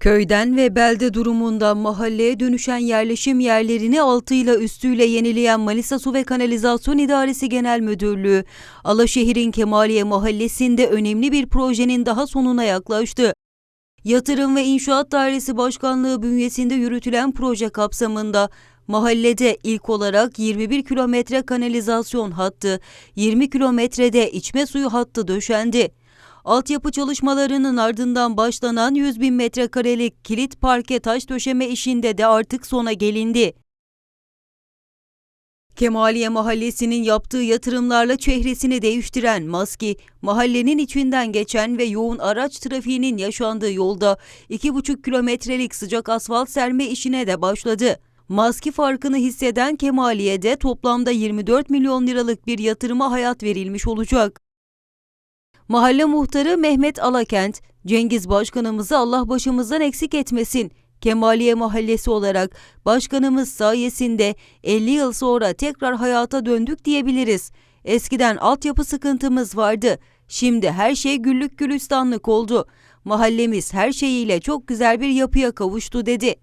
Köyden ve belde durumundan mahalleye dönüşen yerleşim yerlerini altıyla üstüyle yenileyen Manisa Su ve Kanalizasyon İdaresi Genel Müdürlüğü, Alaşehir'in Kemaliye Mahallesi'nde önemli bir projenin daha sonuna yaklaştı. Yatırım ve İnşaat Dairesi Başkanlığı bünyesinde yürütülen proje kapsamında mahallede ilk olarak 21 kilometre kanalizasyon hattı, 20 kilometrede içme suyu hattı döşendi. Altyapı çalışmalarının ardından başlanan 100 bin metrekarelik kilit parke taş döşeme işinde de artık sona gelindi. Kemaliye Mahallesi'nin yaptığı yatırımlarla çehresini değiştiren Maski, mahallenin içinden geçen ve yoğun araç trafiğinin yaşandığı yolda 2,5 kilometrelik sıcak asfalt serme işine de başladı. Maski farkını hisseden Kemaliye'de toplamda 24 milyon liralık bir yatırıma hayat verilmiş olacak. Mahalle muhtarı Mehmet Alakent, Cengiz Başkanımızı Allah başımızdan eksik etmesin. Kemaliye Mahallesi olarak başkanımız sayesinde 50 yıl sonra tekrar hayata döndük diyebiliriz. Eskiden altyapı sıkıntımız vardı. Şimdi her şey güllük gülistanlık oldu. Mahallemiz her şeyiyle çok güzel bir yapıya kavuştu dedi.